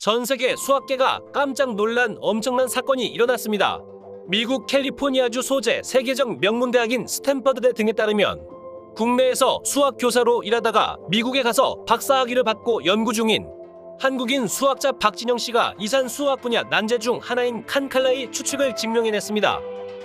전 세계 수학계가 깜짝 놀란 엄청난 사건이 일어났습니다. 미국 캘리포니아주 소재 세계적 명문대학인 스탠퍼드대 등에 따르면 국내에서 수학 교사로 일하다가 미국에 가서 박사학위를 받고 연구 중인 한국인 수학자 박진영 씨가 이산 수학 분야 난제 중 하나인 칸칼라의 추측을 증명해냈습니다.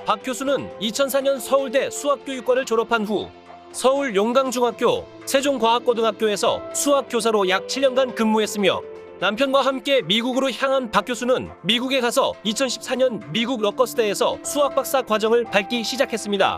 박 교수는 2004년 서울대 수학교육과를 졸업한 후 서울 용강중학교, 세종과학고등학교에서 수학 교사로 약 7년간 근무했으며 남편과 함께 미국으로 향한 박 교수는 미국에 가서 2014년 미국 러커스대에서 수학 박사 과정을 밟기 시작했습니다.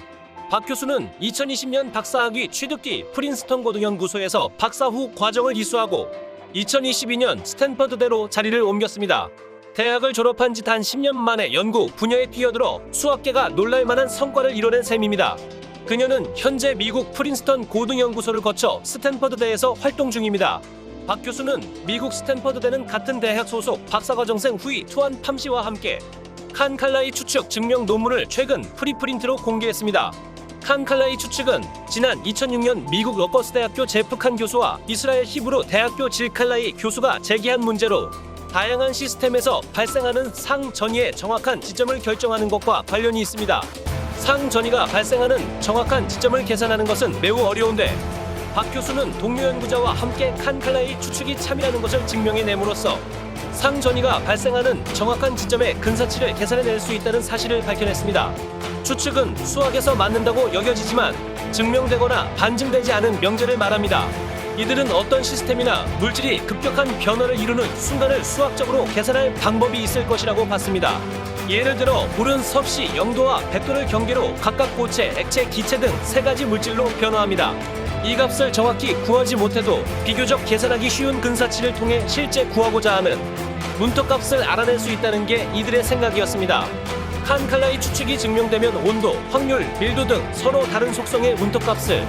박 교수는 2020년 박사학위 취득 뒤 프린스턴 고등연구소에서 박사 후 과정을 이수하고 2022년 스탠퍼드대로 자리를 옮겼습니다. 대학을 졸업한 지 단 10년 만에 연구 분야에 뛰어들어 수학계가 놀랄만한 성과를 이뤄낸 셈입니다. 그녀는 현재 미국 프린스턴 고등연구소를 거쳐 스탠퍼드대에서 활동 중입니다. 박 교수는 미국 스탠퍼드대는 같은 대학 소속 박사과정생 후이 투안 팜 씨와 함께 칸 칼라이 추측 증명 논문을 최근 프리프린트로 공개했습니다. 칸 칼라이 추측은 지난 2006년 미국 러커스 대학교 제프 칸 교수와 이스라엘 히브루 대학교 질 칼라이 교수가 제기한 문제로 다양한 시스템에서 발생하는 상 전이의 정확한 지점을 결정하는 것과 관련이 있습니다. 상 전이가 발생하는 정확한 지점을 계산하는 것은 매우 어려운데 박 교수는 동료 연구자와 함께 칸 칼라이 추측이 참이라는 것을 증명해냄으로써 상 전이가 발생하는 정확한 지점의 근사치를 계산해낼 수 있다는 사실을 밝혀냈습니다. 추측은 수학에서 맞는다고 여겨지지만 증명되거나 반증되지 않은 명제를 말합니다. 이들은 어떤 시스템이나 물질이 급격한 변화를 이루는 순간을 수학적으로 계산할 방법이 있을 것이라고 봤습니다. 예를 들어 불은 섭씨 0도와 100도를 경계로 각각 고체, 액체, 기체 등 세 가지 물질로 변화합니다. 이 값을 정확히 구하지 못해도 비교적 계산하기 쉬운 근사치를 통해 실제 구하고자 하는 문턱값을 알아낼 수 있다는 게 이들의 생각이었습니다. 칸 칼라의 추측이 증명되면 온도, 확률, 밀도 등 서로 다른 속성의 문턱값을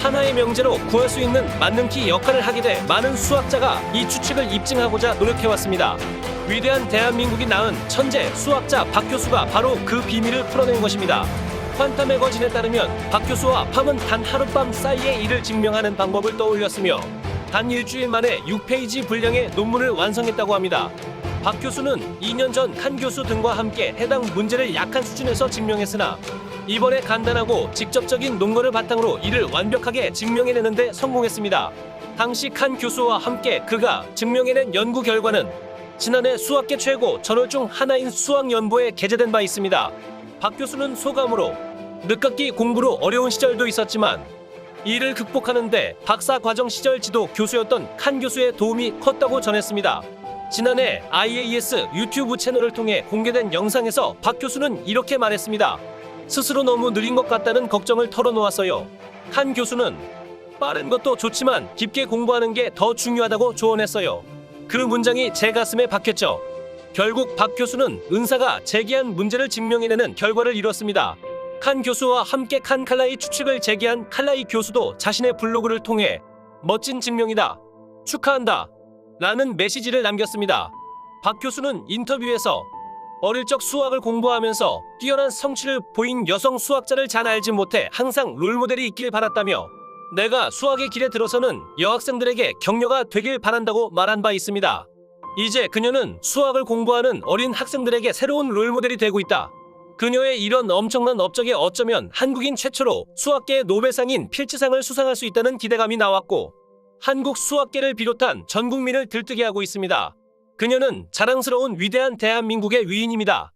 하나의 명제로 구할 수 있는 만능키 역할을 하게 돼 많은 수학자가 이 추측을 입증하고자 노력해왔습니다. 위대한 대한민국이 낳은 천재 수학자 박 교수가 바로 그 비밀을 풀어낸 것입니다. 퀀텀 매거진에 따르면 박 교수와 팜은 단 하룻밤 사이에 이를 증명하는 방법을 떠올렸으며 단 일주일 만에 6페이지 분량의 논문을 완성했다고 합니다. 박 교수는 2년 전 칸 교수 등과 함께 해당 문제를 약한 수준에서 증명했으나 이번에 간단하고 직접적인 논거를 바탕으로 이를 완벽하게 증명해내는데 성공했습니다. 당시 칸 교수와 함께 그가 증명해낸 연구 결과는 지난해 수학계 최고 저널 중 하나인 수학연보에 게재된 바 있습니다. 박 교수는 소감으로 늦깎이 공부로 어려운 시절도 있었지만 이를 극복하는데 박사 과정 시절 지도 교수였던 칸 교수의 도움이 컸다고 전했습니다. 지난해 IAS 유튜브 채널을 통해 공개된 영상에서 박 교수는 이렇게 말했습니다. 스스로 너무 느린 것 같다는 걱정을 털어놓았어요. 칸 교수는 빠른 것도 좋지만 깊게 공부하는 게 더 중요하다고 조언했어요. 그 문장이 제 가슴에 박혔죠. 결국 박 교수는 은사가 제기한 문제를 증명해내는 결과를 이뤘습니다. 칸 교수와 함께 칸 칼라이 추측을 제기한 칼라이 교수도 자신의 블로그를 통해 멋진 증명이다. 축하한다. 라는 메시지를 남겼습니다. 박 교수는 인터뷰에서 어릴 적 수학을 공부하면서 뛰어난 성취를 보인 여성 수학자를 잘 알지 못해 항상 롤모델이 있길 바랐다며 내가 수학의 길에 들어서는 여학생들에게 격려가 되길 바란다고 말한 바 있습니다. 이제 그녀는 수학을 공부하는 어린 학생들에게 새로운 롤모델이 되고 있다. 그녀의 이런 엄청난 업적에 어쩌면 한국인 최초로 수학계의 노벨상인 필치상을 수상할 수 있다는 기대감이 나왔고 한국 수학계를 비롯한 전 국민을 들뜨게 하고 있습니다. 그녀는 자랑스러운 위대한 대한민국의 위인입니다.